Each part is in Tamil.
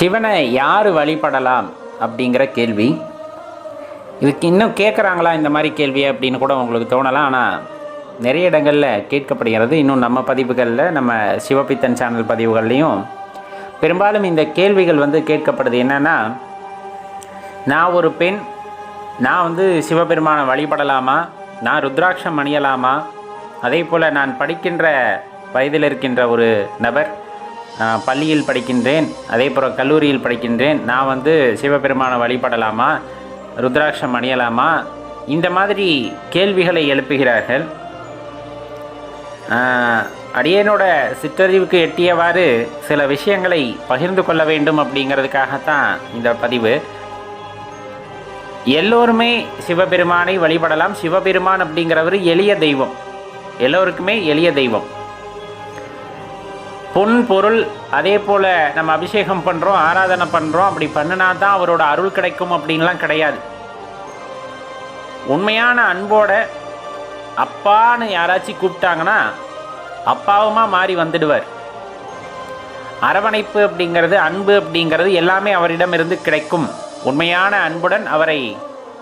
சிவனை யார் வழிபடலாம் அப்படிங்கிற கேள்வி. இதுக்கு இன்னும் கேட்குறாங்களா இந்த மாதிரி கேள்வி அப்படின்னு கூட உங்களுக்கு தோணலாம். ஆனால் நிறைய இடங்களில் கேட்கப்படுகிறது. இன்னும் நம்ம பதிவுகளில் நம்ம சிவபித்தன் சேனல் பதிவுகள்லையும் பெரும்பாலும் இந்த கேள்விகள் வந்து கேட்கப்படுது. என்னென்னா நான் ஒரு பெண் நான் வந்து சிவபெருமானை வழிபடலாமா? நான் ருத்ராட்சம் அணியலாமா? அதே போல் நான் படிக்கின்ற வயதில் இருக்கின்ற ஒரு நபர் நான் பள்ளியில் படிக்கின்றேன் அதே போல் கல்லூரியில் படிக்கின்றேன். நான் வந்து சிவபெருமானை வழிபடலாமா? ருத்ராட்சம் அணியலாமா? இந்த மாதிரி கேள்விகளை எழுப்புகிறார்கள். அடியனோட அடியேனோட சிற்றறிவுக்கு எட்டியவாறு சில விஷயங்களை பகிர்ந்து கொள்ள வேண்டும் அப்படிங்கிறதுக்காகத்தான் இந்த பதிவு. எல்லோருமே சிவபெருமானை வழிபடலாம். சிவபெருமான் அப்படிங்கிறவர் எளிய தெய்வம். எல்லோருக்குமே எளிய தெய்வம். பொன் பொருள் அதே போல் நம்ம அபிஷேகம் பண்ணுறோம் ஆராதனை பண்ணுறோம் அப்படி பண்ணினா தான் அவரோட அருள் கிடைக்கும் அப்படின்லாம் கிடையாது. உண்மையான அன்போட அப்பான்னு யாராச்சும் கூப்பிட்டாங்கன்னா அப்பாவுமா மாறி வந்துடுவார். அரவணைப்பு அப்படிங்கிறது அன்பு அப்படிங்கிறது எல்லாமே அவரிடமிருந்து கிடைக்கும். உண்மையான அன்புடன் அவரை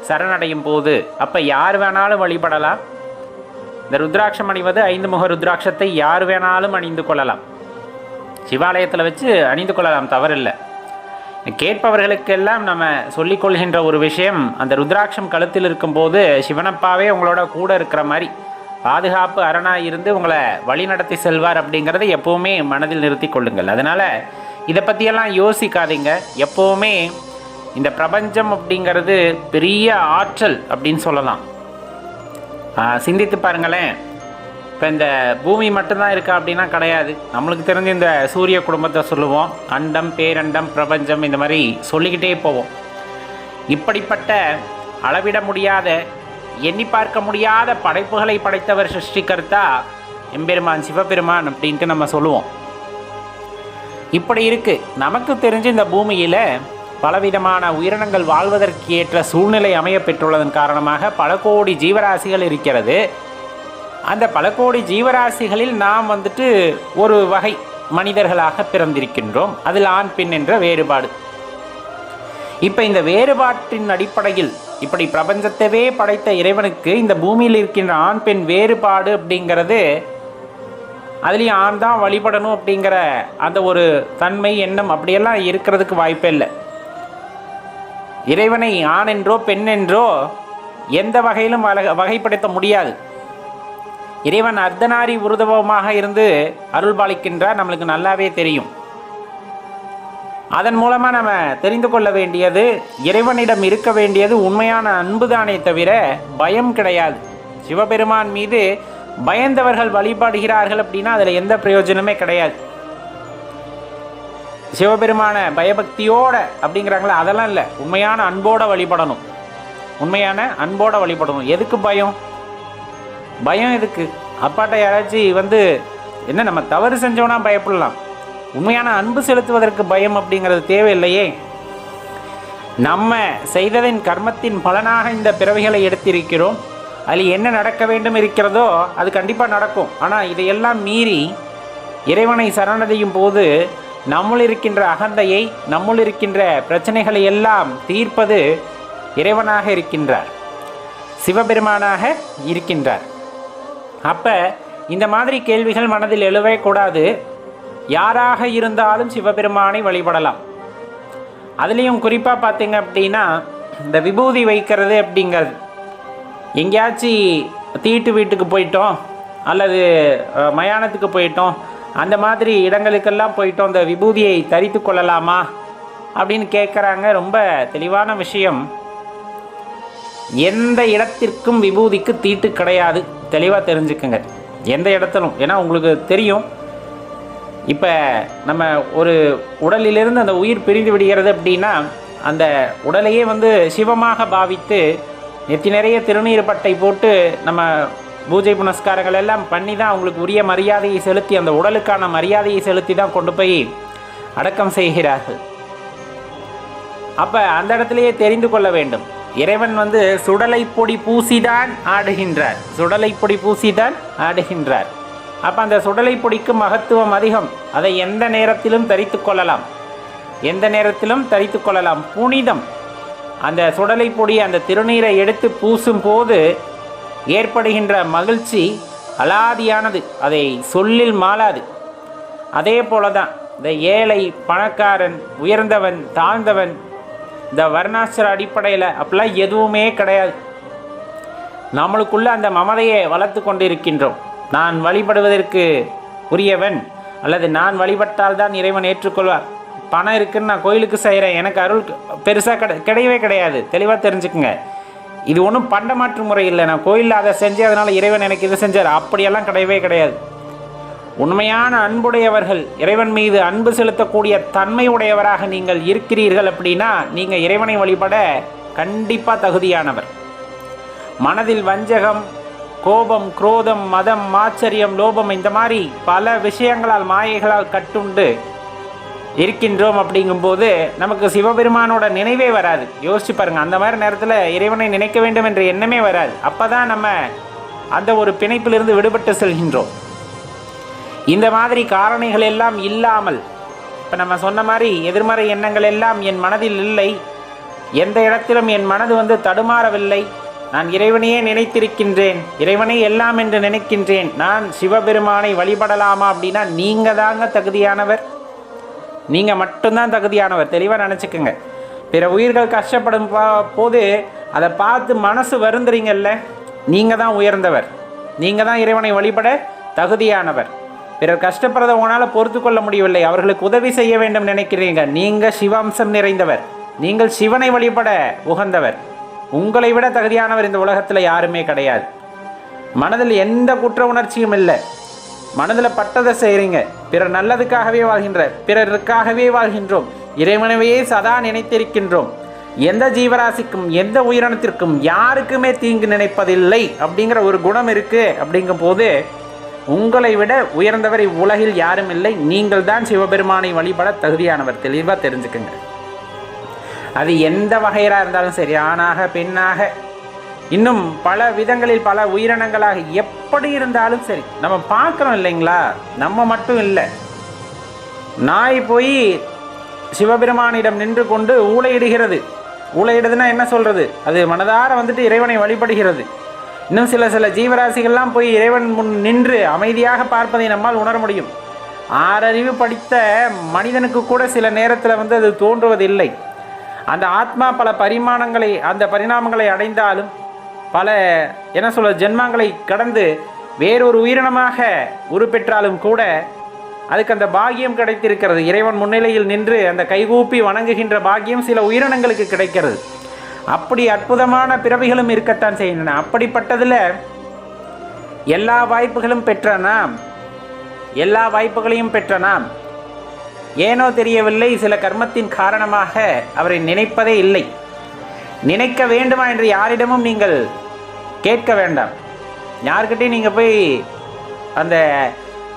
சரணடையும் போது அப்போ யார் வேணாலும் வழிபடலாம். இந்த ருத்ராட்சம் அணிவது ஐந்து முக ருத்ராட்சத்தை யார் வேணாலும் அணிந்து கொள்ளலாம். சிவாலயத்தில் வச்சு அணிந்து கொள்ளலாம் தவறில்லை. கேட்பவர்களுக்கெல்லாம் நம்ம சொல்லிக்கொள்கின்ற ஒரு விஷயம் அந்த ருத்ராட்சம் கழுத்தில் இருக்கும்போது சிவனப்பாவே உங்களோட கூட இருக்கிற மாதிரி பாதுகாப்பு அரணாக இருந்து உங்களை வழிநடத்தி செல்வார் அப்படிங்கிறத எப்போவுமே மனதில் நிறுத்தி கொள்ளுங்கள். அதனால் இதை பற்றியெல்லாம் யோசிக்காதீங்க. எப்போவுமே இந்த பிரபஞ்சம் அப்படிங்கிறது பெரிய ஆற்றல் அப்படின்னு சொல்லலாம். சிந்தித்து பாருங்களேன். இப்போ இந்த பூமி மட்டும்தான் இருக்கா அப்படின்னா கிடையாது. நம்மளுக்கு தெரிஞ்ச இந்த சூரிய குடும்பத்தை சொல்லுவோம். அண்டம் பேரண்டம் பிரபஞ்சம் இந்த மாதிரி சொல்லிக்கிட்டே போவோம். இப்படிப்பட்ட அளவிட முடியாத எண்ணி பார்க்க முடியாத படைப்புகளை படைத்தவர் சிருஷ்டிகர்த்தா எம்பெருமான் சிவபெருமான் அப்படின்ட்டு நம்ம சொல்லுவோம். இப்படி இருக்கு. நமக்கு தெரிஞ்சு இந்த பூமியில் பலவிதமான உயிரினங்கள் வாழ்வதற்கு ஏற்ற சூழ்நிலை அமைய பெற்றுள்ளதன் காரணமாக பல கோடி ஜீவராசிகள் இருக்கிறது. அந்த பல கோடி ஜீவராசிகளில் நாம் வந்துட்டு ஒரு வகை மனிதர்களாக பிறந்திருக்கின்றோம். அதில் ஆண் பெண் என்ற வேறுபாடு. இப்போ இந்த வேறுபாட்டின் அடிப்படையில் இப்படி பிரபஞ்சத்தவே படைத்த இறைவனுக்கு இந்த பூமியில் இருக்கின்ற ஆண் பெண் வேறுபாடு அப்படிங்கிறது அதுலேயும் ஆண் தான் வழிபடணும் அப்படிங்கிற அந்த ஒரு தன்மை எண்ணம் அப்படியெல்லாம் இருக்கிறதுக்கு வாய்ப்பே இல்லை. இறைவனை ஆண் என்றோ பெண் என்றோ எந்த வகையிலும் வல- வகைப்படுத்த முடியாது. இறைவன் அர்த்தநாரி உருதவமாக இருந்து அருள்பாலிக்கின்றார். நம்மளுக்கு நல்லாவே தெரியும். அதன் மூலமாக நம்ம தெரிந்து கொள்ள வேண்டியது இறைவனிடம் இருக்க வேண்டியது உண்மையான அன்புதானே தவிர பயம் கிடையாது. சிவபெருமான் மீது பயந்தவர்கள் வழிபடுகிறார்கள் அப்படின்னா அதில் எந்த பிரயோஜனமே கிடையாது. சிவபெருமான பயபக்தியோட அப்படிங்கிறாங்களா அதெல்லாம் இல்லை. உண்மையான அன்போட வழிபடணும். உண்மையான அன்போட வழிபடணும். எதுக்கு பயம்? பயம் எதுக்கு அப்பாட்ட யாராச்சும் வந்து என்ன நம்ம தவறு செஞ்சோன்னா பயப்படலாம். உண்மையான அன்பு செலுத்துவதற்கு பயம் அப்படிங்கிறது தேவையில்லையே. நம்ம செய்ததின் கர்மத்தின் பலனாக இந்த பிறவிகளை எடுத்திருக்கிறோம். அதில் என்ன நடக்க வேண்டும் இருக்கிறதோ அது கண்டிப்பாக நடக்கும். ஆனால் இதையெல்லாம் மீறி இறைவனை சரணடையும் போது நம்முள் இருக்கின்ற அகந்தையை நம்முள் இருக்கின்ற பிரச்சனைகளை எல்லாம் தீர்ப்பது இறைவனாக இருக்கின்றார். சிவபெருமானாக இருக்கின்றார். அப்போ இந்த மாதிரி கேள்விகள் மனதில் எழுவே கூடாது. யாராக இருந்தாலும் சிவபெருமானை வழிபடலாம். அதுலேயும் குறிப்பாக பார்த்தீங்க அப்படின்னா இந்த விபூதி வைக்கிறது அப்படிங்கிறது. எங்கேயாச்சும் தீட்டு வீட்டுக்கு போயிட்டோம் அல்லது மயானத்துக்கு போயிட்டோம் அந்த மாதிரி இடங்களுக்கெல்லாம் போயிட்டோம் இந்த விபூதியை தரித்து கொள்ளலாமா? அப்படின்னு கேட்குறாங்க ரொம்ப தெளிவான விஷயம். எந்த இடத்திற்கும் விபூதிக்கு தீட்டு கிடையாது. தெளிவாக தெரிஞ்சுக்குங்க. எந்த இடத்திலும் ஏன்னா உங்களுக்கு தெரியும். இப்போ நம்ம ஒரு உடலிலிருந்து அந்த உயிர் பிரிந்து விடுகிறது அப்படின்னா அந்த உடலையே வந்து சிவமாக பாவித்து நெத்தி நிறைய திருநீர் பட்டை போட்டு நம்ம பூஜை புனஸ்காரங்கள் எல்லாம் பண்ணி தான் அவங்களுக்கு உரிய மரியாதையை செலுத்தி அந்த உடலுக்கான மரியாதையை செலுத்தி தான் கொண்டு போய் அடக்கம் செய்கிறார்கள். அப்போ அந்த இடத்துலையே தெரிந்து கொள்ள வேண்டும். இறைவன் வந்து சுடலை பொடி பூசிதான் ஆடுகின்றார். சுடலை பொடி பூசிதான் ஆடுகின்றார். அப்போ அந்த சுடலை பொடிக்கு மகத்துவம் அதிகம். அதை எந்த நேரத்திலும் தரித்து கொள்ளலாம். எந்த நேரத்திலும் தரித்து கொள்ளலாம். புனிதம். அந்த சுடலை பொடி அந்த திருநீரை எடுத்து பூசும் போது ஏற்படுகின்ற மகிழ்ச்சி அலாதியானது. அதை சொல்லில் மாளாது. அதே போல தான் இந்த ஏழை பணக்காரன் உயர்ந்தவன் தாழ்ந்தவன் இந்த வர்ணாசிர அடிப்படையில் அப்படிலாம் எதுவுமே கிடையாது. நம்மளுக்குள்ள அந்த மமதையை வளர்த்து கொண்டிருக்கின்றோம். நான் வழிபடுவதற்கு உரியவன் அல்லது நான் வழிபட்டால் தான் இறைவன் ஏற்றுக்கொள்வார். பணம் இருக்குன்னு நான் கோயிலுக்கு செய்கிறேன் எனக்கு அருள் பெருசாக கிடை கிடையவே கிடையாது. தெளிவாக தெரிஞ்சுக்குங்க. இது ஒன்றும் பண்டமாற்று முறை இல்லை. நான் கோயிலில் அதை செஞ்சு அதனால் இறைவன் எனக்கு இதை செஞ்சார். அப்படியெல்லாம் கிடையவே கிடையாது. உண்மையான அன்புடையவர்கள் இறைவன் மீது அன்பு செலுத்தக்கூடிய தன்மை உடையவராக நீங்கள் இருக்கிறீர்கள் அப்படின்னா நீங்கள் இறைவனை வழிபட கண்டிப்பாக தகுதியானவர். மனதில் வஞ்சகம் கோபம் குரோதம் மதம் ஆச்சரியம் லோபம் இந்த மாதிரி பல விஷயங்களால் மாயைகளால் கட்டுண்டு இருக்கின்றோம் அப்படிங்கும்போது நமக்கு சிவபெருமானோட நினைவே வராது. யோசிச்சு பாருங்கள் அந்த மாதிரி நேரத்தில் இறைவனை நினைக்க வேண்டும் என்ற எண்ணமே வராது. அப்போ தான் நம்ம அந்த ஒரு பிணைப்பிலிருந்து விடுபட்டு செல்கின்றோம். இந்த மாதிரி காரணிகள் எல்லாம் இல்லாமல் இப்போ நம்ம சொன்ன மாதிரி எதிர்மறை எண்ணங்கள் எல்லாம் என் மனதில் இல்லை எந்த இடத்திலும் என் மனது வந்து தடுமாறவில்லை. நான் இறைவனையே நினைத்திருக்கின்றேன் இறைவனை எல்லாம் என்று நினைக்கின்றேன். நான் சிவபெருமானை வழிபடலாமா அப்படின்னா நீங்கள் தாங்க தகுதியானவர். நீங்கள் மட்டும்தான் தகுதியானவர் தெளிவாக நினச்சிக்கோங்க. பிற உயிர்கள் கஷ்டப்படும் பா- போது அதை பார்த்து மனசு வருந்துறீங்கல்ல நீங்கள் தான் உயர்ந்தவர். நீங்கள் தான் இறைவனை வழிபட தகுதியானவர். பிறர் கஷ்டப்படுறத உங்களால் பொறுத்து கொள்ள முடியவில்லை. அவர்களுக்கு உதவி செய்ய வேண்டும் நினைக்கிறீங்க. நீங்கள் சிவாம்சம் நிறைந்தவர். நீங்கள் சிவனை வழிபட உகந்தவர். உங்களை விட தகுதியானவர் இந்த உலகத்தில் யாருமே கிடையாது. மனதில் எந்த குற்ற உணர்ச்சியும் இல்லை. மனதில் பட்டதை செய்கிறீங்க பிறர் நல்லதுக்காகவே வாழ்கின்ற பிறருக்காகவே வாழ்கின்றோம். இறைவனவே சதா நினைத்திருக்கின்றோம். எந்த ஜீவராசிக்கும் எந்த உயிரினத்திற்கும் யாருக்குமே தீங்கு நினைப்பதில்லை அப்படிங்கிற ஒரு குணம் இருக்குது அப்படிங்கும் போது உங்களை விட உயர்ந்தவர் இவ்வுலகில் யாரும் இல்லை. நீங்கள் தான் சிவபெருமானை வழிபட தகுதியானவர். தெளிவாக தெரிஞ்சுக்குங்க. அது எந்த வகையராக இருந்தாலும் சரி ஆணாக பெண்ணாக இன்னும் பல விதங்களில் பல உயிரினங்களாக எப்படி இருந்தாலும் சரி நம்ம பார்க்குறோம் இல்லைங்களா? நம்ம மட்டும் இல்லை. நாய் போய் சிவபெருமானிடம் நின்று கொண்டு ஊழையிடுகிறது ஊளையிடுதுன்னா என்ன சொல்கிறது அது மனதார வந்துட்டு இறைவனை வழிபடுகிறது. இன்னும் சில சில ஜீவராசிகள்லாம் போய் இறைவன் முன் நின்று அமைதியாக பார்ப்பதை நம்மால் உணர முடியும். ஆறறிவு படித்த மனிதனுக்கு கூட சில நேரத்தில் வந்து அது தோன்றுவதில்லை. அந்த ஆத்மா பல பரிமாணங்களை அந்த பரிணாமங்களை அடைந்தாலும் பல என்ன சொல்ல ஜென்மங்களை கடந்து வேறொரு உயிரினமாக உருப்பெற்றாலும் கூட அதுக்கு அந்த பாக்கியம் கிடைத்திருக்கிறது. இறைவன் முன்னிலையில் நின்று அந்த கைகூப்பி வணங்குகின்ற பாகியம் சில உயிரினங்களுக்கு கிடைக்கிறது. அப்படி அற்புதமான பிறவிகளும் இருக்கத்தான் செய்கின்றன. அப்படிப்பட்டதில் எல்லா வாய்ப்புகளும் பெற்ற நாம் எல்லா வாய்ப்புகளையும் பெற்ற நாம் ஏனோ தெரியவில்லை சில கர்மத்தின் காரணமாக அவரை நினைப்பதே இல்லை. நினைக்க வேண்டுமா என்று யாரிடமும் நீங்கள் கேட்க வேண்டாம். யார்கிட்டையும் நீங்கள் போய் அந்த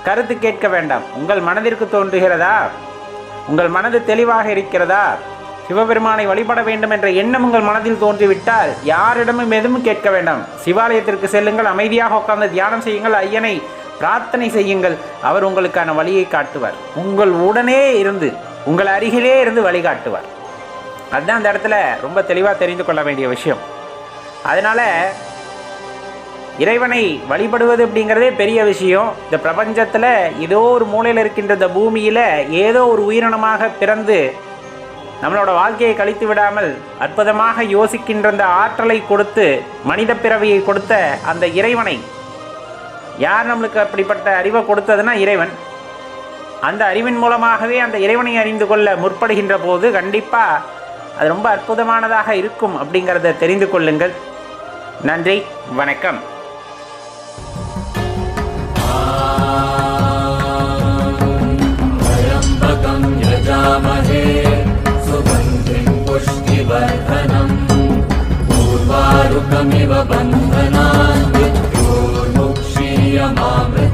கருத்து கேட்க வேண்டாம். உங்கள் மனதிற்கு தோன்றுகிறதா? உங்கள் மனது தெளிவாக இருக்கிறதா? சிவபெருமானை வழிபட வேண்டும் என்ற எண்ணம் உங்கள் மனதில் தோன்றிவிட்டால் யாரிடமும் எதுவும் கேட்க வேண்டாம். சிவாலயத்திற்கு செல்லுங்கள் அமைதியாக உட்கார்ந்து தியானம் செய்யுங்கள் ஐயனை பிரார்த்தனை செய்யுங்கள். அவர் உங்களுக்கான வழியை காட்டுவார். உங்கள் உடனே இருந்து உங்கள் அருகிலே இருந்து வழிகாட்டுவார் அதுதான் அந்த இடத்துல ரொம்ப தெளிவாக தெரிந்து கொள்ள வேண்டிய விஷயம். அதனால் இறைவனை வழிபடுவது அப்படிங்கிறதே பெரிய விஷயம். இந்த பிரபஞ்சத்தில் ஏதோ ஒரு மூலையில் இருக்கின்ற இந்த பூமியில் ஏதோ ஒரு உயிரினமாக பிறந்து நம்மளோட வாழ்க்கையை கழித்து விடாமல் அற்புதமாக யோசிக்கின்ற அந்த ஆற்றலை கொடுத்து மனித பிறவியை கொடுத்த அந்த இறைவனை. யார் நம்மளுக்கு அப்படிப்பட்ட அறிவை கொடுத்ததுன்னா இறைவன். அந்த அறிவின் மூலமாகவே அந்த இறைவனை அறிந்து கொள்ள முற்படுகின்ற போது கண்டிப்பாக அது ரொம்ப அற்புதமானதாக இருக்கும் அப்படிங்கிறத தெரிந்து கொள்ளுங்கள். நன்றி வணக்கம். वन्दना मृत्यो लो क्षीयमामृ